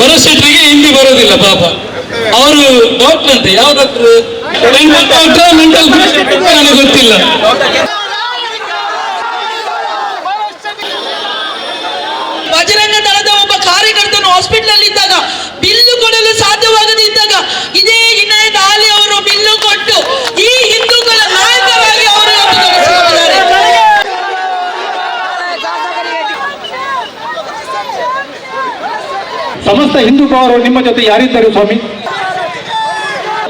ಬರಶೆಟ್ರಿಗೆ ಹಿಂದಿ ಬರೋದಿಲ್ಲ ಪಾಪ. ಅವರು ಡಾಕ್ಟರ್ ಅಂತೆ, ಯಾವ ಡಾಕ್ಟರ್ ಮೆಂಟಲ್ ನನಗೆ ಗೊತ್ತಿಲ್ಲ. ಬಜರಂಗ ದಳದ ಒಬ್ಬ ಕಾರ್ಯಕರ್ತನು ಹಾಸ್ಪಿಟಲ್ ಅಲ್ಲಿ ಇದ್ದಾಗ ಬಿಲ್ಲು ಕೊಡಲು ಸಾಧ್ಯವಾಗದೇ ಇದ್ದಾಗ ಇದೇ ಇನಾಯತ್ ಆಲಿ ಅವರು ಬಿಲ್ಲು ಕೊಟ್ಟು ಈ ಹಿಂದೂಗಳ ನಾಯಕರಾಗಿ ಅವರು ಇವತ್ತು ತೊಡಗಿಸಿಕೊಂಡಿದ್ದಾರೆ. ಸಮಸ್ತ ಹಿಂದೂ ಪವರ್ ನಿಮ್ಮ ಜೊತೆ ಯಾರಿದ್ದರು ಸ್ವಾಮಿ?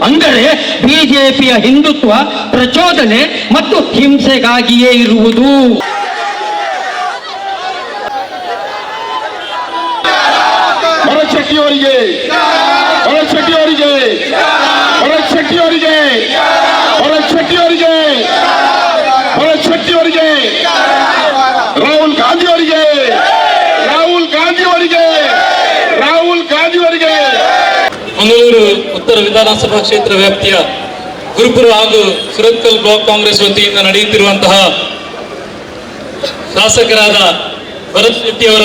ಅಂದರೆ ಬಿಜೆಪಿಯ ಹಿಂದುತ್ವ ಪ್ರಚೋದನೆ ಮತ್ತು ಹಿಂಸೆಗಾಗಿಯೇ ಇರುವುದು ಭರತ್ ಶೆಟ್ಟಿ ಅವರಿಗೆ ಭರತ್ ಶೆಟ್ಟಿ ಅವರಿಗೆ ಭರತ್ ಶೆಟ್ಟಿ ಅವರಿಗೆ ಭರತ್ ಶೆಟ್ಟಿ ಅವರಿಗೆ ಭರತ್ ಶೆಟ್ಟಿ ಅವರಿಗೆ ರಾಹುಲ್ ಗಾಂಧಿ ಅವರಿಗೆ ರಾಹುಲ್ ಗಾಂಧಿ ಅವರಿಗೆ ರಾಹುಲ್ ಗಾಂಧಿ ಅವರಿಗೆ ಮಂಗಳೂರು ಉತ್ತರ ವಿಧಾನಸಭಾ ಕ್ಷೇತ್ರ ವ್ಯಾಪ್ತಿಯ ಗುರುಪುರ ಹಾಗೂ ಸುರತ್ಕಲ್ ಬ್ಲಾಕ್ ಕಾಂಗ್ರೆಸ್ ವತಿಯಿಂದ ನಡೆಯುತ್ತಿರುವಂತಹ ಶಾಸಕರಾದ ಭರತ್ ಶೆಟ್ಟಿಯವರ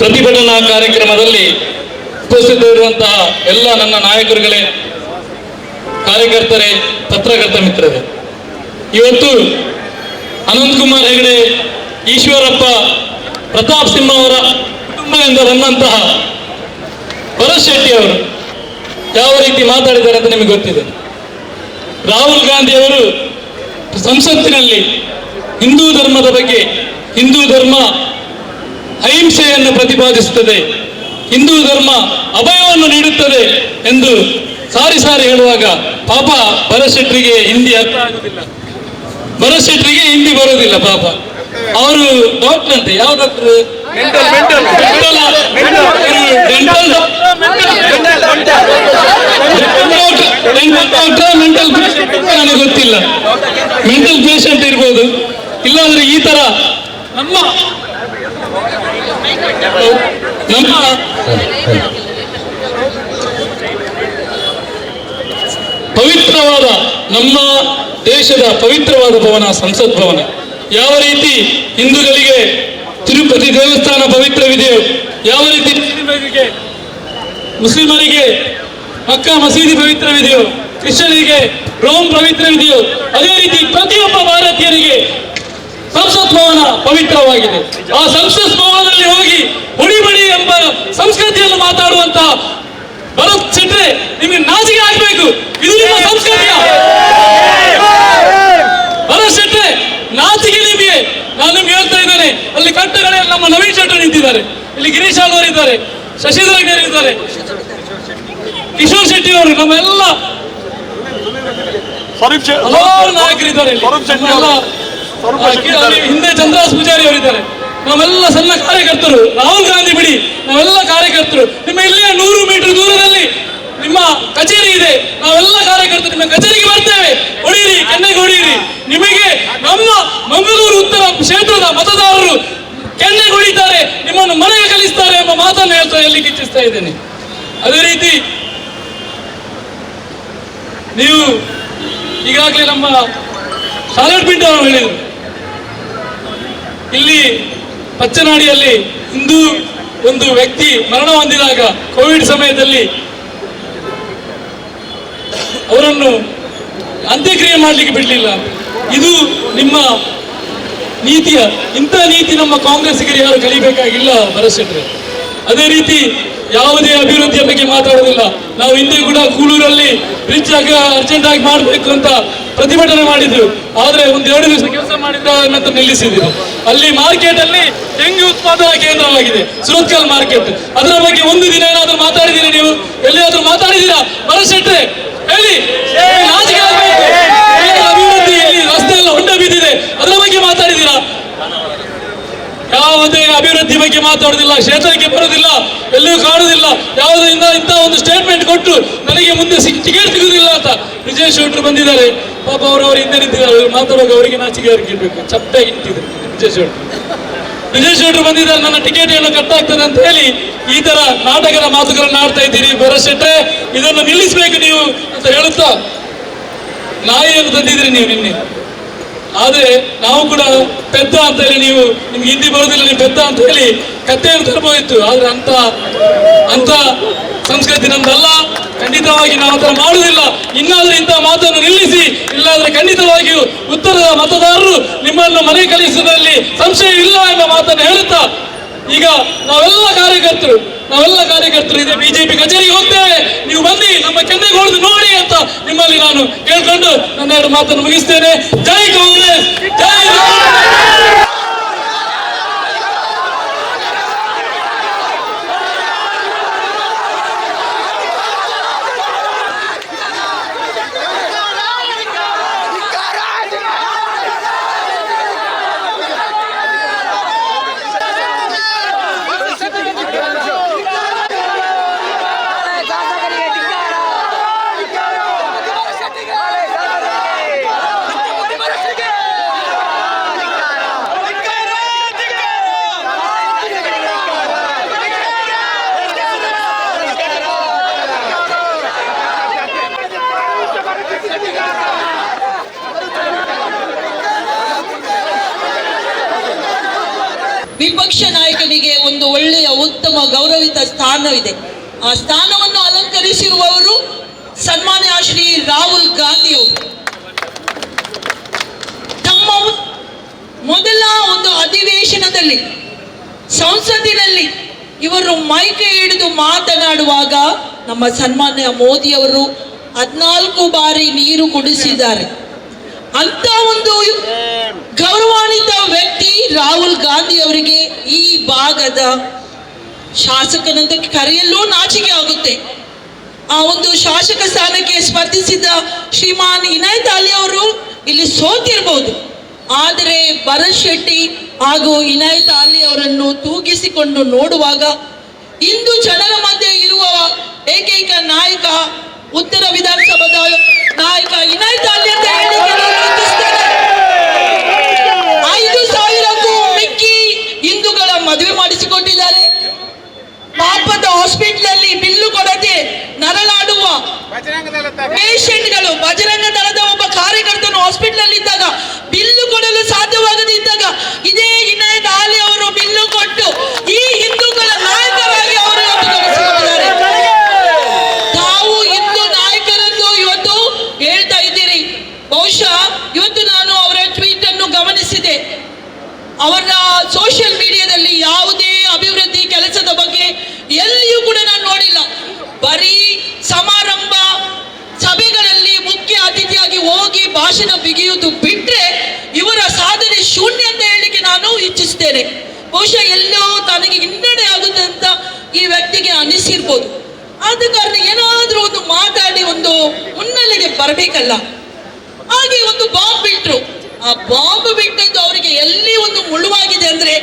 ಪ್ರತಿಭಟನಾ ಕಾರ್ಯಕ್ರಮದಲ್ಲಿ ಉಪಸ್ಥಿತರಿರುವಂತಹ ಎಲ್ಲ ನನ್ನ ನಾಯಕರುಗಳೇ, ಕಾರ್ಯಕರ್ತರೇ, ಪತ್ರಕರ್ತ ಮಿತ್ರರೇ. ಇವತ್ತು ಅನಂತ್ ಕುಮಾರ್ ಹೆಗಡೆ, ಈಶ್ವರಪ್ಪ, ಪ್ರತಾಪ್ ಸಿಂಹ ಅವರ ಕುಟುಂಬದಿಂದ ಬಂದಂತಹ ಭರತ್ ಶೆಟ್ಟಿ ಅವರು ಯಾವ ರೀತಿ ಮಾತಾಡಿದ್ದಾರೆ ಅಂತ ನಿಮಗೆ ಗೊತ್ತಿದೆ. ರಾಹುಲ್ ಗಾಂಧಿ ಅವರು ಸಂಸತ್ತಿನಲ್ಲಿ ಹಿಂದೂ ಧರ್ಮದ ಬಗ್ಗೆ ಹಿಂದೂ ಧರ್ಮ ಅಹಿಂಸೆಯನ್ನು ಪ್ರತಿಪಾದಿಸುತ್ತದೆ ಹಿಂದೂ ಧರ್ಮ ಅಭಯವನ್ನು ನೀಡುತ್ತದೆ ಎಂದು ಸಾರಿ ಸಾರಿ ಹೇಳುವಾಗ ಪಾಪ ಭರಶೆಟ್ರಿಗೆ ಹಿಂದಿ ಅರ್ಥ ಆಗುದಿಲ್ಲ ಬರಶೆಟ್ರಿಗೆ ಹಿಂದಿ ಬರೋದಿಲ್ಲ ಪಾಪ. ಅವರು ಡಾಕ್ಟರ್ ಅಂತೆ ಯಾವ ಡಾಕ್ಟರ್ ಡೆಂಟಲ್ ಡಾಕ್ಟರ್ ಮೆಂಟಲ್ ನನಗೆ ಗೊತ್ತಿಲ್ಲ ಮೆಂಟಲ್ ಪೇಷಂಟ್ ಇರ್ಬೋದು. ಇಲ್ಲಾಂದ್ರೆ ಈ ತರ ನಮ್ಮ ನಮ್ಮ ಪವಿತ್ರವಾದ ನಮ್ಮ ದೇಶದ ಪವಿತ್ರವಾದ ಭವನ, ಸಂಸತ್ ಭವನ. ಯಾವ ರೀತಿ ಹಿಂದೂಗಳಿಗೆ ತಿರುಪತಿ ದೇವಸ್ಥಾನ ಪವಿತ್ರವಿದೆಯೋ, ಯಾವ ರೀತಿ ಮುಸ್ಲಿಮರಿಗೆ ಅಕ್ಕಾ ಮಸೀದಿ ಪವಿತ್ರವಿದೆಯೋ ಕ್ರಿಶ್ಚಿಯನಿಗೆ ರೋಮ್ ಪವಿತ್ರವಿದೆಯೋ, ಅದೇ ರೀತಿ ಪ್ರತಿಯೊಬ್ಬ ಭಾರತೀಯರಿಗೆ ಸಂಸತ್ ಭವನ ಪವಿತ್ರವಾಗಿದೆ. ಆ ಸಂಸತ್ ಭವನದಲ್ಲಿ ಹೋಗಿ ಹುಡಿಬಡಿ ಎಂಬ ಸಂಸ್ಕೃತಿಯನ್ನು ಮಾತಾಡುವಂತ ಭರತ್ ಸಿಟ್ರೆ ನಿಮಗೆ ನಾಚಿಕೆ ಆಗ್ಬೇಕು ಇದು ನಿಮ್ಮ ಸಂಸ್ಕೃತಿಯ. ಭರತ್ ಶೆಟ್ರೆ ನಾಚಿಕೆ ನಿಮಗೆ. ನಾನು ನಿಮ್ಗೆ ಹೇಳ್ತಾ ಇದ್ದೇನೆ, ಅಲ್ಲಿ ಕಟ್ಟಗಳಲ್ಲಿ ನಮ್ಮ ನವೀನ್ ಶೆಟ್ಟರ್ ನಿಂತಿದ್ದಾರೆ. ಇಲ್ಲಿ ಗಿರೀಶ್ ಅವರು ಇದ್ದಾರೆ. ಶಶಿಧರ ಇದ್ದಾರೆ ಕಿಶೋರ್ ಶೆಟ್ಟಿ ಅವರು ನಮ್ಮೆಲ್ಲ ಹಲವಾರು ನಾಯಕರಿದ್ದಾರೆ ಹಿಂದೆ ಚಂದ್ರಾಸ್ ಪೂಜಾರಿ ಅವರಿದ್ದಾರೆ. ನಾವೆಲ್ಲ ಸಣ್ಣ ಕಾರ್ಯಕರ್ತರು. ರಾಹುಲ್ ಗಾಂಧಿ ಬಿಡಿ ನಾವೆಲ್ಲ ಕಾರ್ಯಕರ್ತರು. ನಿಮ್ಮ ಇಲ್ಲಿಯ ನೂರು ಮೀಟರ್ ದೂರದಲ್ಲಿ ನಿಮ್ಮ ಕಚೇರಿ ಇದೆ. ನಾವೆಲ್ಲ ಕಾರ್ಯಕರ್ತರು ನಿಮ್ಮ ಕಚೇರಿಗೆ ಬರ್ತೇವೆ. ಹೊಡೀರಿ ಕೆನ್ನೆಗೆ ಹೊಡೀರಿ. ನಿಮಗೆ ನಮ್ಮ ಮಂಗಳೂರು ಉತ್ತರ ಕ್ಷೇತ್ರದ ಮತದಾರರು ಕೆನ್ನೆಗೆ ಹೊಡಿತಾರೆ ನಿಮ್ಮನ್ನು ಮನೆಗೆ ಕಲಿಸ್ತಾರೆ ಎಂಬ ಮಾತನ್ನು ಹೇಳ್ತಾ ಎಲ್ಲಿ ಇಚ್ಛಿಸ್ತಾ ಇದ್ದೇನೆ. ಅದೇ ರೀತಿ ನೀವು ಈಗಾಗಲೇ ನಮ್ಮ ಶಾಲೆಟ್ ಪಿಂಟ್ ಅವರು ಹೇಳಿದರು. ಇಲ್ಲಿ ಪಚ್ಚನಾಡಿಯಲ್ಲಿ ಹಿಂದೂ ಒಂದು ವ್ಯಕ್ತಿ ಮರಣ ಹೊಂದಿದಾಗ ಕೋವಿಡ್ ಸಮಯದಲ್ಲಿ ಅವರನ್ನು ಅಂತ್ಯಕ್ರಿಯೆ ಮಾಡಲಿಕ್ಕೆ ಬಿಡಲಿಲ್ಲ. ಇದು ನಿಮ್ಮ ನೀತಿಯ, ಇಂಥ ನೀತಿ ನಮ್ಮ ಕಾಂಗ್ರೆಸ್ಸಿಗರು ಯಾರು ಕಲಿಬೇಕಾಗಿಲ್ಲ ಭರಶೆಟ್ರೆ ಅದೇ ರೀತಿ ಯಾವುದೇ ಅಭಿವೃದ್ಧಿಯ ಬಗ್ಗೆ ಮಾತಾಡೋದಿಲ್ಲ. ನಾವು ಹಿಂದೆ ಕೂಡ ಕೂಳೂರಲ್ಲಿ ಬ್ರಿಡ್ಜ್ ಆಗ ಅರ್ಜೆಂಟ್ ಆಗಿ ಮಾಡಬೇಕು ಅಂತ ಪ್ರತಿಭಟನೆ ಮಾಡಿದ್ರು. ಆದ್ರೆ ಒಂದೆರಡು ಎರಡು ದಿವಸ ಕೆಲಸ ಮಾಡಿದ ನಂತರ ನಿಲ್ಲಿಸಿದ್ರು. ಅಲ್ಲಿ ಮಾರ್ಕೆಟ್ ಅಲ್ಲಿ ತೆಂಗು ಉತ್ಪಾದನಾ ಕೇಂದ್ರವಾಗಿದೆ? ಸುರತ್ಕಲ್ ಮಾರ್ಕೆಟ್. ಅದರ ಬಗ್ಗೆ ಒಂದು ದಿನ ಏನಾದ್ರೂ ಮಾತಾಡಿದ್ದೀರಾ ನೀವು? ಎಲ್ಲಿಯಾದ್ರೂ ಮಾತಾಡಿದ್ದೀರಾ? ಬರಶೆಟ್ರೆ ಹೇಳಿ ನಾಚಿಕೆ ಆಗ್ಬೇಕು. ಏನು ಅಭಿವೃದ್ಧಿ ಇಲ್ಲಿ ರಸ್ತೆ ಎಲ್ಲ ಹೊಂಡ ಬಿದ್ದಿದೆ. ಅದರ ಬಗ್ಗೆ ಮಾತಾಡಿದ್ದೀರಾ? ಯಾವುದೇ ಅಭಿವೃದ್ಧಿ ಬಗ್ಗೆ ಮಾತಾಡುದಿಲ್ಲ ಕ್ಷೇತ್ರಕ್ಕೆ ಬರೋದಿಲ್ಲ ಎಲ್ಲಿಯೂ ಕಾಣುವುದಿಲ್ಲ. ಯಾವುದರಿಂದ ಇಂಥ ಒಂದು ಸ್ಟೇಟ್ಮೆಂಟ್ ಕೊಟ್ಟು ನನಗೆ ಮುಂದೆ ಟಿಕೆಟ್ ಸಿಗುವುದಿಲ್ಲ ಅಂತ ವಿಜಯ್ ಶೆಟ್ಟರು ಬಂದಿದ್ದಾರೆ. ಪಾಪ ಅವರು ಅವರು ಹಿಂದೆ ನಿಂತಿದ್ದಾರೆ. ಮಾತಾಡುವಾಗ ಅವರಿಗೆ ನಾಚಿಕೆ ಇರಬೇಕು. ಚಪ್ಪೆ ನಿಂತಿದ್ರು ವಿಜಯ್ ಶೆಟ್ಟರು ವಿಜಯ್ ಶೆಟ್ಟರು ಬಂದಿದ್ದಾರೆ. ನನ್ನ ಟಿಕೆಟ್ ಏನು ಕಟ್ಟಾಗ್ತದೆ ಅಂತ ಹೇಳಿ ಈ ತರ ನಾಟಕದ ಮಾತುಗಳನ್ನು ಆಡ್ತಾ ಇದ್ದೀರಿ. ಶೆಟ್ರೆ, ಇದನ್ನು ನಿಲ್ಲಿಸಬೇಕು ನೀವು ಅಂತ ಹೇಳುತ್ತಾ? ನಾಯಿಯನ್ನು ತಂದಿದ್ರಿ ನೀವು ನಿನ್ನೆ? ಆದ್ರೆ ನಾವು ಕೂಡ ಪೆದ್ದ ಅಂತ ಹೇಳಿ ನೀವು ನಿಮ್ಗೆ ಹಿಂದಿ ಬರೋದಿಲ್ಲ, ನೀವು ಪೆದ್ದ ಅಂತ ಹೇಳಿ ಕತ್ತೆಯನ್ನು ತರಬಹುದಿತ್ತು ಆದ್ರೆ ಅಂತ ಅಂತ ಸಂಸ್ಕೃತಿ ನಮ್ದಲ್ಲ. ಖಂಡಿತವಾಗಿ ನಾವು ಆತರ ಮಾಡುವುದಿಲ್ಲ. ಇನ್ನಾದ್ರೂ ಇಂತಹ ಮಾತನ್ನು ನಿಲ್ಲಿಸಿ, ಇಲ್ಲಾದ್ರೆ ಖಂಡಿತವಾಗಿಯೂ ಉತ್ತರದ ಮತದಾರರು ನಿಮ್ಮನ್ನು ಮನೆ ಕಲಿಸುವುದರಲ್ಲಿ ಇಲ್ಲ ಎಂಬ ಮಾತನ್ನು ಹೇಳುತ್ತಾ, ಈಗ ನಾವೆಲ್ಲ ಕಾರ್ಯಕರ್ತರು ನಾವೆಲ್ಲ ಕಾರ್ಯಕರ್ತರು ಇದೆ. ಬಿಜೆಪಿ ಕಚೇರಿಗೆ ಹೋಗ್ತೇವೆ ನೀವು ಬನ್ನಿ, ನಮ್ಮ ಕೆನ್ನೆಗೋಳ್ದು ನೋಡಿ ಅಂತ ನಿಮ್ಮಲ್ಲಿ ನಾನು ಕೇಳ್ಕೊಂಡು ನನ್ನ ಎರಡು ಮಾತನ್ನು ಮುಗಿಸ್ತೇನೆ. ಜೈ ಕಾಂಗ್ರೆಸ್, ಜೈ ಒಂದು ಒಳ್ಳೆಯ ಉತ್ತಮ ಗೌರವಿತ ಸ್ಥಾನವಿದೆ. ಆ ಸ್ಥಾನವನ್ನು ಅಲಂಕರಿಸಿರುವವರು ಸನ್ಮಾನ್ಯ ಶ್ರೀ ರಾಹುಲ್ ಗಾಂಧಿ ಅವರು ತಮ್ಮ ಮೊದಲ ಒಂದು ಅಧಿವೇಶನದಲ್ಲಿ ಸಂಸತ್ತಿನಲ್ಲಿ ಇವರು ಮೈಕೆ ಹಿಡಿದು ಮಾತನಾಡುವಾಗ ನಮ್ಮ ಸನ್ಮಾನ್ಯ ಮೋದಿಯವರು ಹದಿನಾಲ್ಕು ಬಾರಿ ನೀರು ಕುಡಿಸಿದ್ದಾರೆ. ಅಂತ ಒಂದು ವ್ಯಕ್ತಿ ರಾಹುಲ್ ಗಾಂಧಿ ಅವರಿಗೆ ಈ ಭಾಗದ ಶಾಸಕನಂತ ಕರೆಯಲ್ಲೂ ನಾಚಿಕೆ ಆಗುತ್ತೆ. ಆ ಒಂದು ಶಾಸಕ ಸ್ಥಾನಕ್ಕೆ ಸ್ಪರ್ಧಿಸಿದ ಶ್ರೀಮಾನ್ ಇನಾಯತ್ ಅಲಿ ಅವರು ಇಲ್ಲಿ ಸೋತಿರಬಹುದು ಆದರೆ ಭರತ್ ಶೆಟ್ಟಿ ಹಾಗೂ ಇನಾಯತ್ ಅಲಿ ಅವರನ್ನು ತೂಗಿಸಿಕೊಂಡು ನೋಡುವಾಗ ಇಂದು ಜನರ ಮಧ್ಯೆ ಇರುವ ಏಕೈಕ ನಾಯಕ, ಉತ್ತರ ವಿಧಾನಸಭಾದ ನಾಯಕ ಇನಾಯತ್ ಅಲಿ ಅಂತ ಹೇಳಿಕ್ಕೆ ನಾನು ಇಚ್ಛಿಸ್ತೇನೆ. ಐದು ಸಾವಿರಕ್ಕೂ ಮಿಕ್ಕಿ ಹಿಂದೂಗಳ ಮದುವೆ ಮಾಡಿಸಿಕೊಟ್ಟಿದ್ದಾರೆ ಪಾಪದ ಹಾಸ್ಪಿಟಲ್ ಅಲ್ಲಿ ಬಿಲ್ಲು ಕೊಡದೆ ನರಳಾಡುವ ಪೇಷಂಟ್ಗಳು ಬಜರಂಗ ದಳದ ಒಬ್ಬ ಕಾರ್ಯಕರ್ತನು ಹಾಸ್ಪಿಟಲ್ ಅಲ್ಲಿ ಇದ್ದಾಗ ಬಿಲ್ಲು ಕೊಡಲು ಸಾಧ್ಯವಾಗದೇ ಇದ್ದಾಗ ಇದೇ ಇನಾಯತ್ ಆಲಿ ಅವರು ಬಿಲ್ಲು ಕೊಟ್ಟು ಈ ಹಿಂದೂಗಳ ನಾಯಕರಾಗಿ ಅವರು ಇವತ್ತು ತೊಡಗಿಸಿಕೊಂಡಿದ್ದಾರೆ ತಾವು ಹಿಂದೂ ನಾಯಕರನ್ನು ಇವತ್ತು ಹೇಳ್ತಾ ಇದ್ದೀರಿ ಬಹುಶಃ ಇವತ್ತು ನಾನು ಅವರ ಟ್ವೀಟ್ ಅನ್ನು ಗಮನಿಸಿದೆ ಅವರ ಸೋಷಿಯಲ್ ಮೀಡಿಯಾದಲ್ಲಿ ಯಾವುದೇ ಅಭಿವೃದ್ಧಿ ಕೆಲಸದ ಬಗ್ಗೆ ಎಲ್ಲಿಯೂ ಕೂಡ ನಾನು ನೋಡಿಲ್ಲ ಬರೀ ಸಮಾರಂಭ ಸಭೆಗಳಲ್ಲಿ ಮುಖ್ಯ ಅತಿಥಿಯಾಗಿ ಹೋಗಿ ಭಾಷಣ ಬಿಗಿಯುವುದು ಬಿಟ್ಟರೆ ಇವರ ಸಾಧನೆ ಶೂನ್ಯ ಅಂತ ಹೇಳಲಿಕ್ಕೆ ನಾನು ಇಚ್ಛಿಸ್ತೇನೆ ಬಹುಶಃ ಎಲ್ಲೋ ತನಗೆ ಹಿನ್ನಡೆ ಆಗುತ್ತೆ ಅಂತ ಈ ವ್ಯಕ್ತಿಗೆ ಅನಿಸಿರ್ಬೋದು. ಆದ ಕಾರಣ ಏನಾದರೂ ಒಂದು ಮಾತಾಡಿ ಒಂದು ಮುನ್ನೆಲೆಗೆ ಬರಬೇಕಲ್ಲ. ಹಾಗೆ ಒಂದು ಬಾಂಬ್ ಬಿಟ್ಟರು ಆ ಬಾಂಬ್ ಬಿಟ್ಟದ್ದು ಅವರಿಗೆ ಎಲ್ಲಿ ಒಂದು ಮುಳುವಾಗಿದೆ ಅಂದ್ರೆ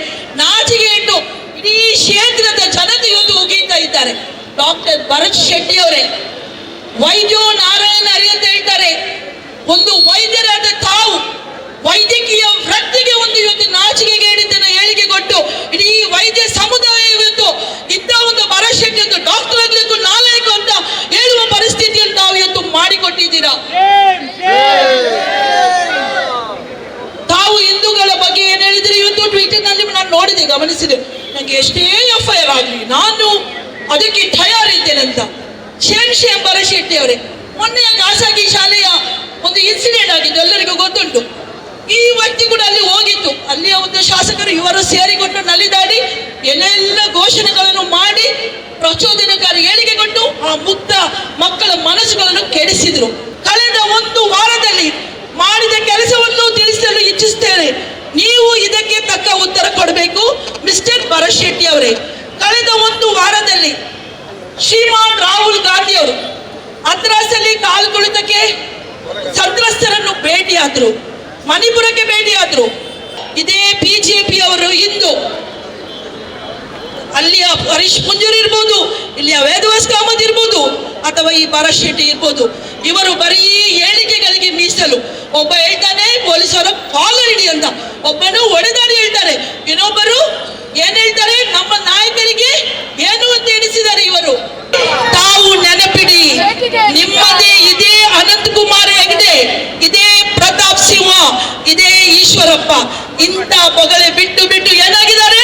ನಾಚಿಗೆ ಇಟ್ಟು ಇಡೀ ಕ್ಷೇತ್ರದ ಜನತೆ ಇವತ್ತು ಉಗೀತಾ ಇದ್ದಾರೆ. ಡಾಕ್ಟರ್ ಭರತ್ ಶೆಟ್ಟಿ ಅವರೇ. ವೈದ್ಯೋ ನಾರಾಯಣ ಅರಿ ಅಂತ ಹೇಳ್ತಾರೆ. ಒಂದು ವೈದ್ಯರಾದ ತಾವು ವೈದ್ಯಕೀಯ ವೃತ್ತಿಗೆ ಒಂದು ಇವತ್ತು ನಾಚಿಕೆಗೆ ಹೇಳಿದ್ದನ್ನು ಹೇಳಿಕೆ ಕೊಟ್ಟು ಇಡೀ ವೈದ್ಯ ಸಮುದಾಯ ಇವತ್ತು ಇಂಥ ಒಂದು ಶೆಟ್ಟಿ ಒಂದು ಡಾಕ್ಟರ್ ಆಗ್ಲಿಕ್ಕೂ ನಾಲಾಯಕ ಅಂತ ಹೇಳುವ ಪರಿಸ್ಥಿತಿಯನ್ನು ತಾವು ಇವತ್ತು ಮಾಡಿಕೊಟ್ಟಿದ್ದೀರಾ? ತಾವು ಹಿಂದೂಗಳ ಬಗ್ಗೆ ಏನು ಹೇಳಿದ್ರೆ ಇವತ್ತು ಟ್ವಿಟರ್ನಲ್ಲಿ ನಾನು ನೋಡಿದೆ, ಗಮನಿಸಿದೆ. ನನಗೆ ಎಷ್ಟೇ ಎಫ್ ಐ ಆರ್ ಆಗಲಿ, ನಾನು ಅದಕ್ಕೆ ತಯಾರಿದ್ದೇನೆ ಅಂತ ಶೇನ್ ಶೇಮ್ ಶೆಟ್ಟಿ ಅವರೇ ಮೊನ್ನೆಯ ಖಾಸಗಿ ಶಾಲೆಯ ಒಂದು ಇನ್ಸಿಡೆಂಟ್ ಆಗಿದ್ದು ಎಲ್ಲರಿಗೂ ಗೊತ್ತುಂಟು. ಈ ವ್ಯಕ್ತಿ ಕೂಡ ಅಲ್ಲಿ ಹೋಗಿತ್ತು. ಅಲ್ಲಿಯ ಒಂದು ಶಾಸಕರು ಇವರು ಸೇರಿಕೊಂಡು ನಲಿದಾಡಿ ಏನೆಲ್ಲ ಘೋಷಣೆಗಳನ್ನು ಮಾಡಿ ಪ್ರಚೋದನಕಾರಿ ಹೇಳಿಕೆ ಕೊಟ್ಟು ಆ ಮುಕ್ತ ಮಕ್ಕಳ ಮನಸ್ಸುಗಳನ್ನು ಕೆಡಿಸಿದ್ರು. ಕಳೆದ ಒಂದು ವಾರದಲ್ಲಿ ಮಾಡಿದ ಕೆಲಸವನ್ನು ತಿಳಿಸಲು ಇಚ್ಛಿಸ್ತೇನೆ ನೀವು ಇದಕ್ಕೆ ತಕ್ಕ ಉತ್ತರ ಕೊಡಬೇಕು, ಮಿಸ್ಟರ್ ಭರತ್ ಶೆಟ್ಟಿ ಅವರೇ. ಕಳೆದ ಒಂದು ವಾರದಲ್ಲಿ ಶ್ರೀಮಾನ್ ರಾಹುಲ್ ಗಾಂಧಿ ಅವರು ಅದ್ರಾಸಲ್ಲಿ ಕಾಲು ಕುಳಿತಕ್ಕೆ ಸಂತ್ರಸ್ತರನ್ನು ಭೇಟಿಯಾದ್ರು ಮಣಿಪುರಕ್ಕೆ ಭೇಟಿಯಾದ್ರು. ಇದೇ ಬಿಜೆಪಿ ಅವರು ಇಂದು ಅಲ್ಲಿಯ ಹರೀಶ್ ಮುಂಜೂರಿ ಇರ್ಬೋದು ಇಲ್ಲಿಯ ವೇದವಾಸ್ ಕಾಮತ್ ಇರ್ಬೋದು ಅಥವಾ ಈ ಭರತ್ ಶೆಟ್ಟಿ ಇರ್ಬೋದು. ಇವರು ಬರೀ ಹೇಳಿಕೆಗಳಿಗೆ ಮೀಸಲು. ಒಬ್ಬ ಹೇಳ್ತಾನೆ ಪೊಲೀಸರ ಕಾಲರ್ ಹಿಡಿ ಅಂತ. ಒಬ್ಬನು ಒಡೆದಾಡಿ ಹೇಳ್ತಾರೆ ಇನ್ನೊಬ್ಬರು ಏನ್ ಹೇಳ್ತಾರೆ? ನಮ್ಮ ನಾಯಕರಿಗೆ ಏನು ಅಂತ ಎಣಿಸಿದ್ದಾರೆ ಇವರು. ತಾವು ನೆನಪಿಡಿ ನಿಮ್ಮದೇ ಇದೇ ಅನಂತ್ ಕುಮಾರ್ ಹೆಗ್ಡೆ ಇದೇ ಈಶ್ವರಪ್ಪ. ಇಂಥ ಪೊಗಳೆ ಬಿಟ್ಟು ಬಿಟ್ಟು ಏನಾಗಿದ್ದಾರೆ?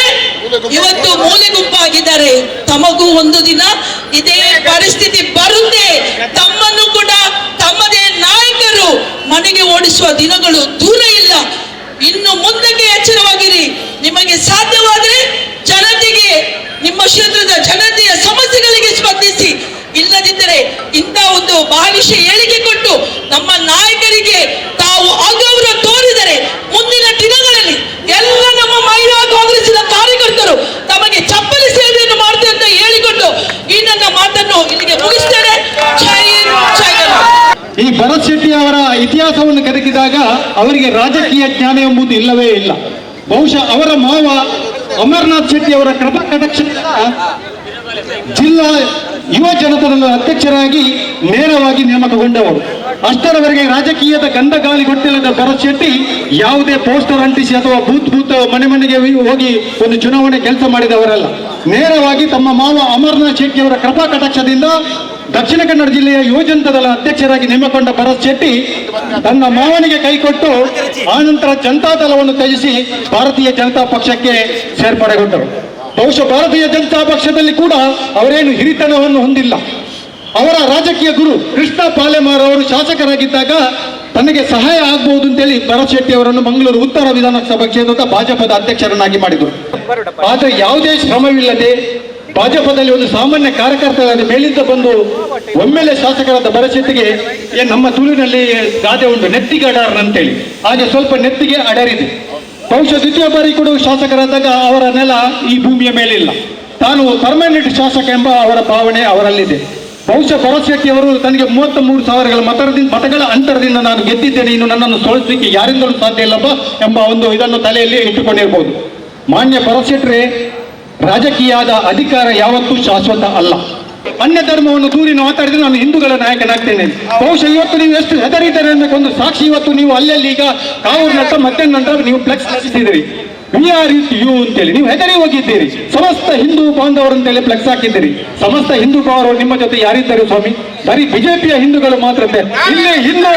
ಇವತ್ತು ಮೂಲೆ ಗುಂಪಾಗಿದ್ದಾರೆ ತಮಗೂ ಒಂದು ದಿನ ಇದೇ ಪರಿಸ್ಥಿತಿ ಬರುತ್ತೆ. ತಮ್ಮನ್ನು ಕೂಡ ತಮ್ಮದೇ ನಾಯಕರು ಮನೆಗೆ ಓಡಿಸುವ ದಿನಗಳು ದೂರ ಇಲ್ಲ. ಇನ್ನು ಮುಂದಕ್ಕೆ ಎಚ್ಚರವಾಗಿರಿ. ನಿಮಗೆ ಸಾಧ್ಯವಾದರೆ ಜನತೆಗೆ ನಿಮ್ಮ ಕ್ಷೇತ್ರದ ಜನತೆಯ ಸಮಸ್ಯೆಗಳಿಗೆ ಸ್ಪಂದಿಸಿ. ಇಲ್ಲದಿದ್ದರೆ ಇಂಥ ಒಂದು ಬಾಲಿಷ ಹೇಳಿಕೆ ಕೊಟ್ಟು ನಮ್ಮ ನಾಯಕರಿಗೆ ತಾವು ಅಗೌರವ ತೋರಿದರೆ ಮುಂದಿನ ದಿನಗಳಲ್ಲಿ ಎಲ್ಲ ನಮ್ಮ ಮಹಿಳಾ ಕಾಂಗ್ರೆಸ್ಸಿನ ಕಾರ್ಯಕರ್ತರು ತಮಗೆ ಚಪ್ಪಲಿ ಸೇವೆಯನ್ನು ಮಾಡ್ತೇವೆ ಅಂತ ಹೇಳಿಕೊಂಡು ಈ ನನ್ನ ಮಾತನ್ನು ಇಲ್ಲಿಗೆ ಮುಗಿಸ್ತೇನೆ ಜೈ ಹಿಂದ್, ಜೈ ಕರ್ನಾಟಕ. ಈ ಭರತ್ ಶೆಟ್ಟಿ ಅವರ ಇತಿಹಾಸವನ್ನು ಕದಕಿದಾಗ ಅವರಿಗೆ ರಾಜಕೀಯ ಜ್ಞಾನ ಎಂಬುದು ಇಲ್ಲವೇ ಇಲ್ಲ. ಬಹುಶಃ ಅವರ ಮಾವ ಅಮರ್ನಾಥ್ ಶೆಟ್ಟಿ ಅವರ ಕೃಪಾ ಕಟಕ್ಷ ಜಿಲ್ಲಾ ಯುವ ಜನತದ ಅಧ್ಯಕ್ಷರಾಗಿ ನೇರವಾಗಿ ನೇಮಕಗೊಂಡವರು. ಅಷ್ಟರವರೆಗೆ ರಾಜಕೀಯದ ಗಂಧ ಗಾಳಿ ಗೊತ್ತಿಲ್ಲದ ಭರತ್ ಶೆಟ್ಟಿ ಯಾವುದೇ ಪೋಸ್ಟರ್ ಅಂಟಿಸಿ ಅಥವಾ ಬೂತ್ ಬೂತ್ ಮನೆ ಮನೆಗೆ ಹೋಗಿ ಒಂದು ಚುನಾವಣೆ ಕೆಲಸ ಮಾಡಿದವರಲ್ಲ. ನೇರವಾಗಿ ತಮ್ಮ ಮಾವ ಅಮರನಾಥ್ ಶೆಟ್ಟಿ ಅವರ ಕೃಪಾ ಕಟಾಕ್ಷದಿಂದ ದಕ್ಷಿಣ ಕನ್ನಡ ಜಿಲ್ಲೆಯ ಯುವಜನತಾ ಅಧ್ಯಕ್ಷರಾಗಿ ನೇಮಕೊಂಡ ಭರತ್ ಶೆಟ್ಟಿ ತನ್ನ ಮಾವನಿಗೆ ಕೈಕೊಟ್ಟು ಆನಂತರ ಜನತಾದಳವನ್ನು ತ್ಯಜಿಸಿ ಭಾರತೀಯ ಜನತಾ ಪಕ್ಷಕ್ಕೆ ಸೇರ್ಪಡೆಗೊಂಡರು. ಬಹುಶಃ ಭಾರತೀಯ ಜನತಾ ಪಕ್ಷದಲ್ಲಿ ಕೂಡ ಅವರೇನು ಹಿರಿತನವನ್ನು ಹೊಂದಿಲ್ಲ. ಅವರ ರಾಜಕೀಯ ಗುರು ಕೃಷ್ಣ ಪಾಲೆಮಾರ್ ಅವರು ಶಾಸಕರಾಗಿದ್ದಾಗ ತನಗೆ ಸಹಾಯ ಆಗಬಹುದು ಅಂತೇಳಿ ಭರತ್ ಶೆಟ್ಟಿ ಅವರನ್ನು ಮಂಗಳೂರು ಉತ್ತರ ವಿಧಾನಸಭಾ ಕ್ಷೇತ್ರದ ಭಾಜಪದ ಅಧ್ಯಕ್ಷರನ್ನಾಗಿ ಮಾಡಿದರು. ಆದರೆ ಯಾವುದೇ ಶ್ರಮವಿಲ್ಲದೆ ಭಾಜಪದಲ್ಲಿ ಒಂದು ಸಾಮಾನ್ಯ ಕಾರ್ಯಕರ್ತರಾದ ಮೇಲಿಂದ ಬಂದು ಒಮ್ಮೆಲೆ ಶಾಸಕರಾದ ಏ, ನಮ್ಮ ತುಳುವಿನಲ್ಲಿ ಗಾದೆ ಉಂಟು ನೆತ್ತಿಗೆ ಅಡಾರನಂತೇಳಿ ಹಾಗೆ ಸ್ವಲ್ಪ ನೆತ್ತಿಗೆ ಅಡರಿದೆ. ಬಹುಶಃ ದ್ವಿತೀಯ ಬಾರಿ ಕೂಡ ಶಾಸಕರಾದಾಗ ಅವರ ನೆಲ ಈ ಭೂಮಿಯ ಮೇಲಿಲ್ಲ ತಾನು ಪರ್ಮನೆಂಟ್ ಶಾಸಕ ಎಂಬ ಅವರ ಭಾವನೆ ಅವರಲ್ಲಿದೆ. ಬಹುಶಃ ಭರತ್ ಶೆಟ್ಟಿ ಅವರು ತನಗೆ ಮೂವತ್ತ ಮೂರು ಸಾವಿರಗಳ ಮತದಿಂದ ಮತಗಳ ಅಂತರದಿಂದ ನಾನು ಗೆದ್ದಿದ್ದೇನೆ, ಇನ್ನು ನನ್ನನ್ನು ಸೋಲಿಸಲಿಕ್ಕೆ ಯಾರಿಂದಲೂ ಸಾಧ್ಯ ಇಲ್ಲಪ್ಪ ಎಂಬ ಒಂದು ಇದನ್ನು ತಲೆಯಲ್ಲಿ ಇಟ್ಟುಕೊಂಡಿರ್ಬೋದು. ಮಾನ್ಯ ಭರತ್ ಶೆಟ್ರೆ ರಾಜಕೀಯದ ಅಧಿಕಾರ ಯಾವತ್ತೂ ಶಾಶ್ವತ ಅಲ್ಲ. ಅನ್ಯ ಧರ್ಮವನ್ನು ದೂರಿ ಮಾತಾಡಿದ್ರೆ ನಾನು ಹಿಂದೂಗಳ ನಾಯಕನಾಗ್ತೇನೆ. ಬಹುಶಃ ಇವತ್ತು ನೀವು ಎಷ್ಟು ಹೆದರಿದ್ದಾರೆ ಒಂದು ಸಾಕ್ಷಿ ಇವತ್ತು ನೀವು ಅಲ್ಲಲ್ಲಿ ಈಗ ಕಾವು ನಂತರ ಮತ್ತೆ ನಂತರ ನೀವು ಫ್ಲೆಕ್ಸ್ ಹಾಕಿದ್ದೀರಿ ವಿ ಆರ್ ಇಟ್ ಯು ಅಂತೇಳಿ ನೀವು ಹೆದರಿ ಹೋಗಿದ್ದೀರಿ. ಸಮಸ್ತ ಹಿಂದೂ ಬಾಂಧವರು ಅಂತೇಳಿ ಫ್ಲೆಕ್ಸ್ ಹಾಕಿದ್ದೀರಿ. ಸಮಸ್ತ ಹಿಂದೂ ಬಾಂಧವರು ನಿಮ್ಮ ಜೊತೆ ಯಾರಿದ್ದರು ಸ್ವಾಮಿ? ಬರೀ ಬಿಜೆಪಿಯ ಹಿಂದೂಗಳು ಮಾತ್ರ ಇಲ್ಲೇ ಹಿಂದೂ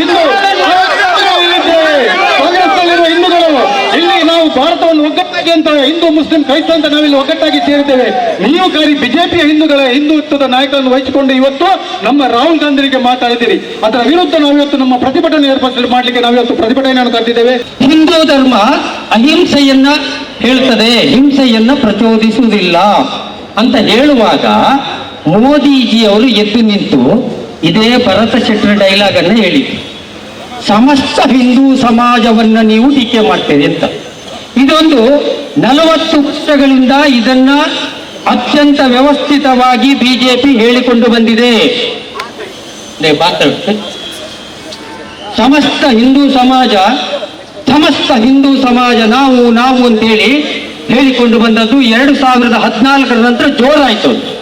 ಹಿಂದೂ ಇಲ್ಲಿದ್ದೇವೆ. ಕಾಂಗ್ರೆಸ್ನಲ್ಲಿರುವ ಹಿಂದೂಗಳು ಇಲ್ಲಿ ನಾವು ಭಾರತವನ್ನು ಒಗ್ಗಟ್ಟಾಗಿ ಅಂತ ಹಿಂದೂ, ಮುಸ್ಲಿಂ, ಕ್ರೈಸ್ತ ಅಂತ ನಾವಿಲ್ಲಿ ಒಗ್ಗಟ್ಟಾಗಿ ಸೇರಿದ್ದೇವೆ. ನೀವು ಕಾರಿ ಬಿಜೆಪಿಯ ಹಿಂದೂಗಳ ಹಿಂದುತ್ವದ ನಾಯಕರನ್ನು ವಹಿಸಿಕೊಂಡು ಇವತ್ತು ನಮ್ಮ ರಾಹುಲ್ ಗಾಂಧಿಗೆ ಮಾತಾಡಿದ್ದೀರಿ ಅದರ ವಿರುದ್ಧ ನಾವು ಇವತ್ತು ನಮ್ಮ ಪ್ರತಿಭಟನೆ ಏರ್ಪಡಿಸಿ ಮಾಡಲಿಕ್ಕೆ ನಾವು ಇವತ್ತು ಪ್ರತಿಭಟನೆಯನ್ನು ಕರೆದಿದ್ದೇವೆ. ಹಿಂದೂ ಧರ್ಮ ಅಹಿಂಸೆಯನ್ನ ಹೇಳ್ತದೆ. ಹಿಂಸೆಯನ್ನ ಪ್ರಚೋದಿಸುವುದಿಲ್ಲ ಅಂತ ಹೇಳುವಾಗ ಮೋದಿಜಿ ಅವರು ಎದ್ದು ನಿಂತು ಇದೇ ಭರತ ಶೆಟ್ಟರ್ ಡೈಲಾಗ್ ಅನ್ನು ಹೇಳಿದ್ರು. ಸಮಸ್ತ ಹಿಂದೂ ಸಮಾಜವನ್ನ ನೀವು ಟೀಕೆ ಮಾಡ್ತೀರಿ ಅಂತ. ಇದೊಂದು ನಲವತ್ತು ವರ್ಷಗಳಿಂದ ಇದನ್ನ ಅತ್ಯಂತ ವ್ಯವಸ್ಥಿತವಾಗಿ ಬಿಜೆಪಿ ಹೇಳಿಕೊಂಡು ಬಂದಿದೆ ಸಮಸ್ತ ಹಿಂದೂ ಸಮಾಜ, ಸಮಸ್ತ ಹಿಂದೂ ಸಮಾಜ ನಾವು ನಾವು ಅಂತೇಳಿ ಹೇಳಿಕೊಂಡು ಬಂದದ್ದು ಎರಡು ಸಾವಿರದ ಹದಿನಾಲ್ಕರ ನಂತರ ಜೋರಾಯ್ತು.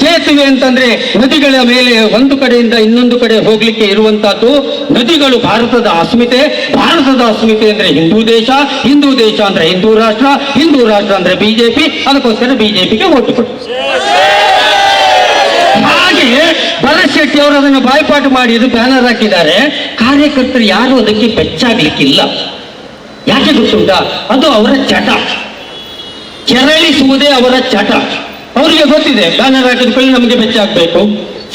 ಸೇತುವೆ ಅಂತಂದ್ರೆ ನದಿಗಳ ಮೇಲೆ ಒಂದು ಕಡೆಯಿಂದ ಇನ್ನೊಂದು ಕಡೆ ಹೋಗ್ಲಿಕ್ಕೆ ಇರುವಂತಹದ್ದು ನದಿಗಳು ಭಾರತದ ಅಸ್ಮಿತೆ. ಭಾರತದ ಅಸ್ಮಿತೆ ಅಂದ್ರೆ ಹಿಂದೂ ದೇಶ ಹಿಂದೂ ದೇಶ ಅಂದ್ರೆ ಹಿಂದೂ ರಾಷ್ಟ್ರ ಹಿಂದೂ ರಾಷ್ಟ್ರ ಅಂದ್ರೆ ಬಿಜೆಪಿ, ಅದಕ್ಕೋಸ್ಕರ ಬಿಜೆಪಿಗೆ ಓಟು ಕೊಟ್ಟು ಹಾಗೆ ಶೆಟ್ಟಿ ಅವರು ಅದನ್ನು ಬಾಯ್ಪಾಟು ಮಾಡಿ ಇದು ಬ್ಯಾನರ್ ಹಾಕಿದ್ದಾರೆ. ಕಾರ್ಯಕರ್ತರು ಯಾರು ಅದಕ್ಕೆ ಬೆಚ್ಚಾಗ್ಲಿಕ್ಕಿಲ್ಲ. ಯಾಕೆ ಗೊತ್ತುಂಟಾ? ಅದು ಅವರ ಚಟ. ಕೆರಳಿಸುವುದೇ ಅವರ ಚಟ. ಅವರಿಗೆ ಗೊತ್ತಿದೆ, ಬ್ಯಾನರ್ ಹಾಕಿದ ಕೂಡಲೇ ನಮಗೆ ಬೆಚ್ಚಾಗಬೇಕು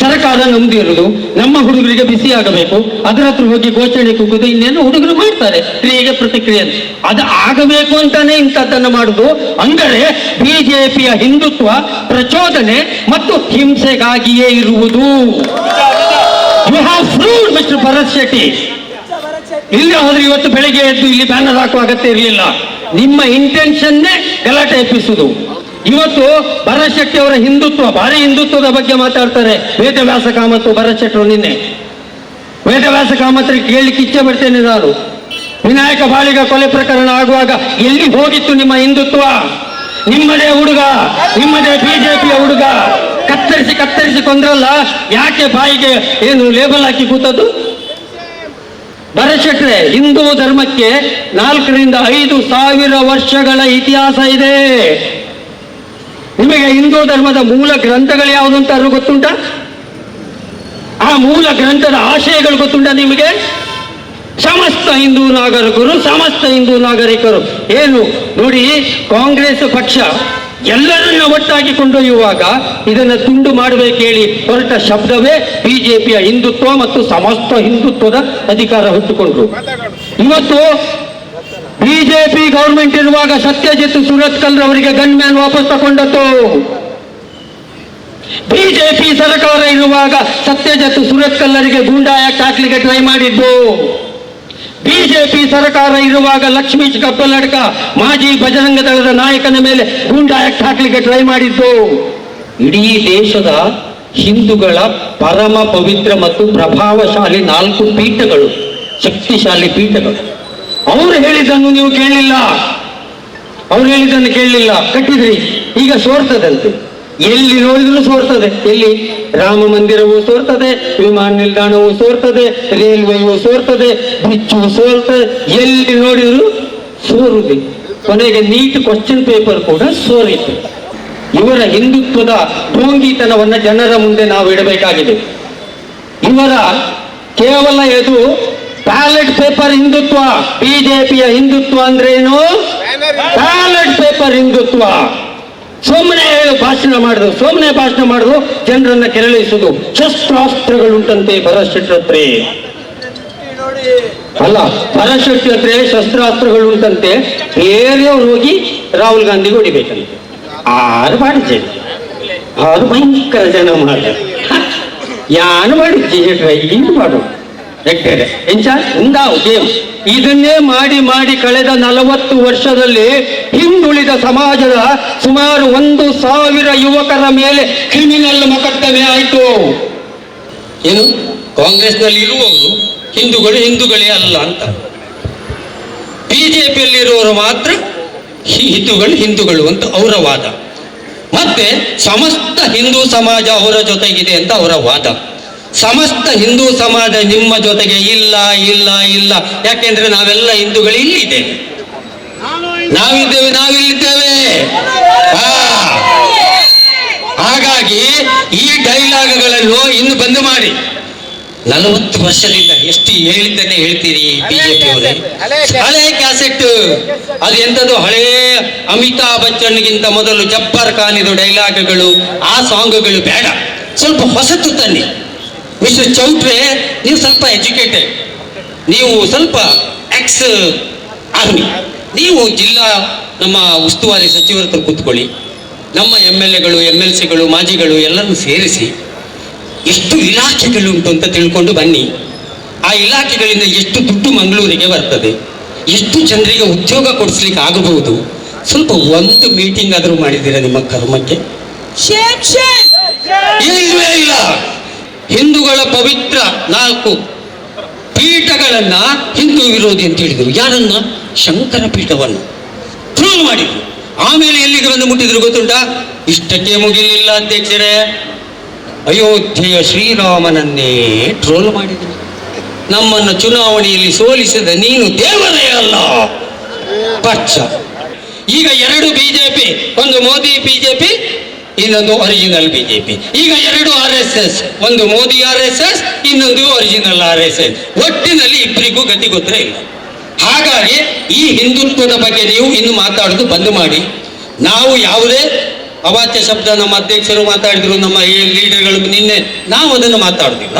ಸರ್ಕಾರ ನಮ್ದು ಇರುವುದು ನಮ್ಮ ಹುಡುಗರಿಗೆ ಬಿಸಿ ಆಗಬೇಕು. ಅದರ ಹತ್ರ ಹೋಗಿ ಘೋಷಣೆ ಕುಗ್ಗುದು ಇನ್ನೇನು ಹುಡುಗರು ಮಾಡ್ತಾರೆ ಕ್ರಿಯೆಗೆ ಪ್ರತಿಕ್ರಿಯೆ. ಅದು ಆಗಬೇಕು ಅಂತಾನೆ ಇಂಥದ್ದನ್ನು ಮಾಡುದು. ಅಂದರೆ ಬಿಜೆಪಿಯ ಹಿಂದುತ್ವ, ಪ್ರಚೋದನೆ ಮತ್ತು ಹಿಂಸೆಗಾಗಿಯೇ ಇರುವುದು. You have mister Bharat Shetty ಇಲ್ಲಿ ಹೋದ್ರೆ ಇವತ್ತು ಬೆಳಿಗ್ಗೆ ಎದ್ದು ಇಲ್ಲಿ ಬ್ಯಾನರ್ ಹಾಕುವ ಅಗತ್ಯ ಇರಲಿಲ್ಲ. ನಿಮ್ಮ ಇಂಟೆನ್ಷನ್ನೇ ಗಲಾಟೆ ಎಬ್ಬಿಸುವುದು ಇವತ್ತು ಭರಶೆಟ್ಟಿ ಶೆಟ್ಟಿ ಅವರ ಹಿಂದುತ್ವ, ಭಾರಿ ಹಿಂದುತ್ವದ ಬಗ್ಗೆ ಮಾತಾಡ್ತಾರೆ. ವೇದವ್ಯಾಸ ಕಾಮತ್ತು ಭರಶೆಟ್ಟರು ಶೆಟ್ಟರು ನಿನ್ನೆ. ವೇದವ್ಯಾಸ ಕಾಮತ್ರಿಗೆ ಕೇಳಲಿಕ್ಕೆ ಇಚ್ಛೆ ಪಡ್ತೇನೆ ನಾನು. ವಿನಾಯಕ ಬಾಳಿಗ ಕೊಲೆ ಪ್ರಕರಣ ಆಗುವಾಗ ಎಲ್ಲಿ ಹೋಗಿತ್ತು ನಿಮ್ಮ ಹಿಂದುತ್ವ? ನಿಮ್ಮದೇ ಹುಡುಗ, ನಿಮ್ಮದೇ ಬಿಜೆಪಿಯ ಹುಡುಗ. ಕತ್ತರಿಸಿ ಕತ್ತರಿಸಿ ಕೊಂದ್ರಲ್ಲ, ಯಾಕೆ ಬಾಯಿಗೆ ಏನು ಲೇಬಲ್ ಹಾಕಿ ಕೂತದ್ದು? ಭರಶೆಟ್ರೆ ಹಿಂದೂ ಧರ್ಮಕ್ಕೆ ನಾಲ್ಕರಿಂದ ಐದು ಸಾವಿರ ವರ್ಷಗಳ ಇತಿಹಾಸ ಇದೆ. ನಿಮಗೆ ಹಿಂದೂ ಧರ್ಮದ ಮೂಲ ಗ್ರಂಥಗಳು ಯಾವುದು ಅಂತ ಗೊತ್ತುಂಟ? ಆ ಮೂಲ ಗ್ರಂಥದ ಆಶಯಗಳು ಗೊತ್ತುಂಟ ನಿಮಗೆ? ಸಮಸ್ತ ಹಿಂದೂ ನಾಗರಿಕರು, ಸಮಸ್ತ ಹಿಂದೂ ನಾಗರಿಕರು. ಏನು? ನೋಡಿ, ಕಾಂಗ್ರೆಸ್ ಪಕ್ಷ ಎಲ್ಲರನ್ನ ಒಟ್ಟಾಗಿ ಕೊಂಡೊಯ್ಯುವಾಗ ಇದನ್ನು ತುಂಡು ಮಾಡಬೇಕೇಳಿ ಹೊರಟ ಶಬ್ದವೇ ಬಿಜೆಪಿಯ ಹಿಂದುತ್ವ ಮತ್ತು ಸಮಸ್ತ ಹಿಂದುತ್ವದ ಅಧಿಕಾರ ಹೊತ್ತುಕೊಂಡ್ರು ಇವತ್ತು ಬಿಜೆಪಿ ಗೌರ್ಮೆಂಟ್ ಇರುವಾಗ ಸತ್ಯಜಿತ್ ಸುರತ್ಕಲ್ ಅವರಿಗೆ ಗನ್ ಮ್ಯಾನ್ ವಾಪಸ್ ತಗೊಂಡದ್ದು ಬಿಜೆಪಿ ಸರ್ಕಾರ ಇರುವಾಗ ಸತ್ಯಜಿತ್ ಸುರತ್ಕಲ್ಲರಿಗೆ ಗೂಂಡಾ ಆಕ್ಟ್ ಹಾಕ್ಲಿಕ್ಕೆ ಟ್ರೈ ಮಾಡಿದ್ದು. ಬಿಜೆಪಿ ಸರ್ಕಾರ ಇರುವಾಗ ಲಕ್ಷ್ಮೀಶ್ ಕಪ್ಪಲಡ್ಕ ಮಾಜಿ ಬಜರಂಗ ದಳದ ನಾಯಕನ ಮೇಲೆ ಗೂಂಡಾ ಆಕ್ಟ್ ಹಾಕ್ಲಿಕ್ಕೆ ಟ್ರೈ ಮಾಡಿದ್ದು. ಇಡೀ ದೇಶದ ಹಿಂದೂಗಳ ಪರಮ ಪವಿತ್ರ ಮತ್ತು ಪ್ರಭಾವಶಾಲಿ ನಾಲ್ಕು ಪೀಠಗಳು, ಶಕ್ತಿಶಾಲಿ ಪೀಠಗಳು. ಅವರು ಹೇಳಿದ್ದನ್ನು ನೀವು ಕೇಳಲಿಲ್ಲ ಅವ್ರು ಹೇಳಿದ್ದನ್ನು ಕೇಳಲಿಲ್ಲ ಕಟ್ಟಿದ್ರಿ. ಈಗ ಸೋರ್ತದಂತೆ. ಎಲ್ಲಿ ನೋಡಿದ್ರು ಸೋರ್ತದೆ. ಎಲ್ಲಿ? ರಾಮ ಮಂದಿರವೂ ಸೋರ್ತದೆ, ವಿಮಾನ ನಿಲ್ದಾಣವೂ ಸೋರ್ತದೆ, ರೈಲ್ವೆಯೂ ಸೋರ್ತದೆ ಬಿಚ್ಚು ಸೋರ್ತದೆ ಎಲ್ಲಿ ನೋಡಿದ್ರು ಸೋರುದೆ. ಕೊನೆಗೆ ನೀಟ್ ಕ್ವಶನ್ ಪೇಪರ್ ಕೂಡ ಸೋರಿತು. ಇವರ ಹಿಂದುತ್ವದ ಢೋಂಗಿತನವನ್ನ ಜನರ ಮುಂದೆ ನಾವು ಇಡಬೇಕಾಗಿದೆ. ಇವರ ಕೇವಲ ಇದು ಬ್ಯಾಲೆಟ್ ಪೇಪರ್ ಹಿಂದುತ್ವ ಬಿಜೆಪಿಯ ಹಿಂದುತ್ವ ಅಂದ್ರೆ ಏನು ಬ್ಯಾಲೆಟ್ ಪೇಪರ್ ಹಿಂದುತ್ವ. ಸುಮ್ಮನೆ ಭಾಷಣ ಮಾಡುದು. ಸುಮ್ಮನೆ ಭಾಷಣ ಮಾಡುದು ಜನರನ್ನ ಕೆರಳಿಸುದು. ಶಸ್ತ್ರಾಸ್ತ್ರಗಳುಂಟಂತೆ ಭರಶೆಟ್ಟಿ ಹತ್ರ. ಅಲ್ಲ ಭರಶೆಟ್ಟಿ ಹತ್ರ ಶಸ್ತ್ರಾಸ್ತ್ರಗಳುಂಟಂತೆ. ಬೇರೆಯವ್ರು ಹೋಗಿ ರಾಹುಲ್ ಗಾಂಧಿಗೆ ಹೊಡಿಬೇಕಂತೆ. ಆರು ಮಾಡಿದ್ದೆ. ಆರು ಭಯಂಕರ ಜನ ಮಾಡ ಯಾನು ಮಾಡಿದ್ದೆ? ಏನು ಮಾಡು. ಎಂಚ ಉಂದಾವು ಗೇಮ್ ಇದನ್ನೇ ಮಾಡಿ ಮಾಡಿ ಕಳೆದ ನಲವತ್ತು ವರ್ಷದಲ್ಲಿ ಹಿಂದುಳಿದ ಸಮಾಜದ ಸುಮಾರು ಒಂದು ಸಾವಿರ ಯುವಕರ ಮೇಲೆ ಕ್ರಿಮಿನಲ್ ಮೊಕದ್ದಮೆ ಆಯಿತು. ಏನು? ಕಾಂಗ್ರೆಸ್ನಲ್ಲಿ ಇರುವವರು ಹಿಂದೂಗಳು ಹಿಂದೂಗಳೇ ಅಲ್ಲ ಅಂತ. ಬಿಜೆಪಿಯಲ್ಲಿರುವವರು ಮಾತ್ರ ಹಿಂದೂಗಳು ಹಿಂದೂಗಳು ಅಂತ ಅವರ ವಾದ. ಮತ್ತೆ ಸಮಸ್ತ ಹಿಂದೂ ಸಮಾಜ ಅವರ ಜೊತೆಗಿದೆ ಅಂತ ಅವರ ವಾದ. ಸಮಸ್ತ ಹಿಂದೂ ಸಮಾಜ ನಿಮ್ಮ ಜೊತೆಗೆ ಇಲ್ಲ ಇಲ್ಲ ಇಲ್ಲ. ಯಾಕೆಂದ್ರೆ ನಾವೆಲ್ಲ ಹಿಂದೂಗಳು ಇಲ್ಲಿದ್ದೇವೆ. ನಾವಿದ್ದೇವೆ, ನಾವಿಲ್ಲಿದ್ದೇವೆ. ಹಾಗಾಗಿ ಈ ಡೈಲಾಗ್ಗಳನ್ನು ಇನ್ನು ಬಂದ್ ಮಾಡಿ. ನಲವತ್ತು ವರ್ಷದಿಂದ ಎಷ್ಟು ಹೇಳಿದ್ದನ್ನೇ ಹೇಳ್ತೀರಿ ಬಿಜೆಪಿ ಅವರೇ? ಹಳೆ ಕ್ಯಾಸೆಟ್ ಅದು ಎಂತದ್ದು? ಹಳೇ ಅಮಿತಾಬ್ ಬಚ್ಚನ್ಗಿಂತ ಮೊದಲು ಜಬ್ಬರ್ ಖಾನಿದು ಡೈಲಾಗ್ಗಳು, ಆ ಸಾಂಗ್ಗಳು ಬೇಡ. ಸ್ವಲ್ಪ ಹೊಸತು ತನ್ನಿ. ಮಿಸ್ಟರ್ ಚೌಟ್ರೆ ನೀವು ಸ್ವಲ್ಪ ಎಜುಕೇಟೆಡ್. ನೀವು ಸ್ವಲ್ಪ ಎಕ್ಸ್ ಆರ್ಮಿ. ನೀವು ಜಿಲ್ಲಾ ನಮ್ಮ ಉಸ್ತುವಾರಿ ಸಚಿವರ ಹತ್ರ ಕೂತ್ಕೊಳ್ಳಿ. ನಮ್ಮ ಎಂ ಎಲ್ ಎಗಳು ಎಂ ಎಲ್ ಸಿಗಳು ಮಾಜಿಗಳು ಎಲ್ಲರನ್ನು ಸೇರಿಸಿ ಎಷ್ಟು ಇಲಾಖೆಗಳುಂಟು ಅಂತ ತಿಳ್ಕೊಂಡು ಬನ್ನಿ. ಆ ಇಲಾಖೆಗಳಿಂದ ಎಷ್ಟು ದುಡ್ಡು ಮಂಗಳೂರಿಗೆ ಬರ್ತದೆ ಎಷ್ಟು ಜನರಿಗೆ ಉದ್ಯೋಗ ಕೊಡಿಸ್ಲಿಕ್ಕೆ ಆಗಬಹುದು. ಸ್ವಲ್ಪ ಒಂದು ಮೀಟಿಂಗ್ ಆದರೂ ಮಾಡಿದ್ದೀರಾ ನಿಮ್ಮ ಕರ್ಮಕ್ಕೆ? ಇಲ್ವೇ ಇಲ್ಲ. ಹಿಂದೂಗಳ ಪವಿತ್ರ ನಾಲ್ಕು ಪೀಠಗಳನ್ನ ಹಿಂದೂ ವಿರೋಧಿ ಅಂತ ಹೇಳಿದರು. ಯಾರನ್ನ? ಶಂಕರ ಪೀಠವನ್ನು. ಟ್ರೋಲ್ ಮಾಡಿದ್ರು. ಆಮೇಲೆ ಎಲ್ಲಿಗೆ ಬಂದು ಮುಟ್ಟಿದ್ರು ಗೊತ್ತುಂಟಾ? ಇಷ್ಟಕ್ಕೆ ಮುಗಿಲಿಲ್ಲ ಅಧ್ಯಕ್ಷರೇ. ಅಯೋಧ್ಯೆಯ ಶ್ರೀರಾಮನನ್ನೇ ಟ್ರೋಲ್ ಮಾಡಿದ್ರು. ನಮ್ಮನ್ನು ಚುನಾವಣೆಯಲ್ಲಿ ಸೋಲಿಸಿದ ನೀನು ದೇವರೇ ಅಲ್ಲ. ಪಕ್ಷ. ಈಗ ಎರಡು ಬಿಜೆಪಿ, ಒಂದು ಮೋದಿ ಬಿಜೆಪಿ ಇನ್ನೊಂದು ಒರಿಜಿನಲ್ ಬಿಜೆಪಿ ಈಗ ಎರಡು ಆರ್ ಎಸ್ ಎಸ್ ಒಂದು ಮೋದಿ ಆರ್ ಎಸ್ ಎಸ್ ಇನ್ನೊಂದು ಒರಿಜಿನಲ್ ಆರ್ ಎಸ್ ಎಸ್ ಒಟ್ಟಿನಲ್ಲಿ ಇಬ್ಬರಿಗೂ ಗತಿ ಗೊತ್ತೇ ಇಲ್ಲ. ಹಾಗಾಗಿ ಈ ಹಿಂದುತ್ವದ ಬಗ್ಗೆ ನೀವು ಇನ್ನು ಮಾತಾಡೋದು ಬಂದ್ ಮಾಡಿ. ನಾವು ಯಾವುದೇ ಅವಾಚ್ಯ ಶಬ್ದ ನಮ್ಮ ಅಧ್ಯಕ್ಷರು ಮಾತಾಡಿದ್ರು, ನಮ್ಮ ಲೀಡರ್ಗಳು ನಿನ್ನೆ, ನಾವು ಅದನ್ನು ಮಾತಾಡೋದಿಲ್ಲ.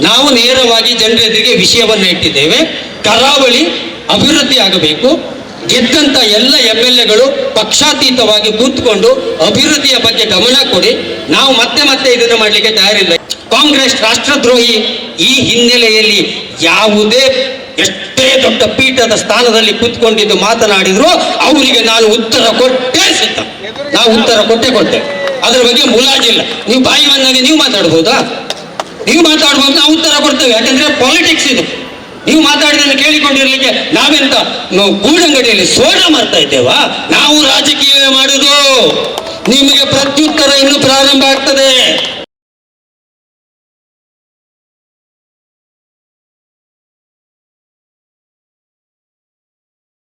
ನಾವು ನೇರವಾಗಿ ಜನರೆದುರಿಗೆ ವಿಷಯವನ್ನು ಇಟ್ಟಿದ್ದೇವೆ. ಕರಾವಳಿ ಅಭಿವೃದ್ಧಿ ಆಗಬೇಕು ಗೆದ್ದಂತ ಎಲ್ಲ ಎಂ ಎಲ್ ಎಗಳು ಪಕ್ಷಾತೀತವಾಗಿ ಕೂತ್ಕೊಂಡು ಅಭಿವೃದ್ಧಿಯ ಬಗ್ಗೆ ಗಮನ ಕೊಡಿ. ನಾವು ಮತ್ತೆ ಮತ್ತೆ ಇದನ್ನು ಮಾಡಲಿಕ್ಕೆ ತಯಾರಿಲ್ಲ. ಕಾಂಗ್ರೆಸ್ ರಾಷ್ಟ್ರದ್ರೋಹಿ ಈ ಹಿನ್ನೆಲೆಯಲ್ಲಿ ಯಾವುದೇ ಎಷ್ಟೇ ದೊಡ್ಡ ಪೀಠದ ಸ್ಥಾನದಲ್ಲಿ ಕೂತ್ಕೊಂಡಿದ್ದು ಮಾತನಾಡಿದ್ರು ಅವರಿಗೆ ನಾನು ಉತ್ತರ ಕೊಟ್ಟೇ ಸಿದ್ಧ. ನಾವು ಉತ್ತರ ಕೊಟ್ಟೆ ಕೊಟ್ಟೆ. ಅದ್ರ ಬಗ್ಗೆ ಮುಲಾಜಿಲ್ಲ ನೀವು ಬಾಯಿ ಬಂದಾಗ ನೀವು ಮಾತಾಡ್ಬೋದಾ? ನೀವು ಮಾತಾಡ್ಬೋದು, ನಾವು ಉತ್ತರ ಕೊಡ್ತೇವೆ. ಯಾಕಂದ್ರೆ ಪಾಲಿಟಿಕ್ಸ್ ಇದು. ನೀವು ಮಾತಾಡಿದ್ದನ್ನು ಕೇಳಿಕೊಂಡಿರ್ಲಿಕ್ಕೆ ನಾವೆಂತ, ನಾವು ಗೂಡಂಗಡಿಯಲ್ಲಿ ಸೋಡ ಮಾಡ್ತಾ ಇದ್ದೇವಾ? ನಾವು ರಾಜಕೀಯ ಮಾಡುದು. ನಿಮಗೆ ಪ್ರತ್ಯುತ್ತರ ಇನ್ನು ಪ್ರಾರಂಭ ಆಗ್ತದೆ.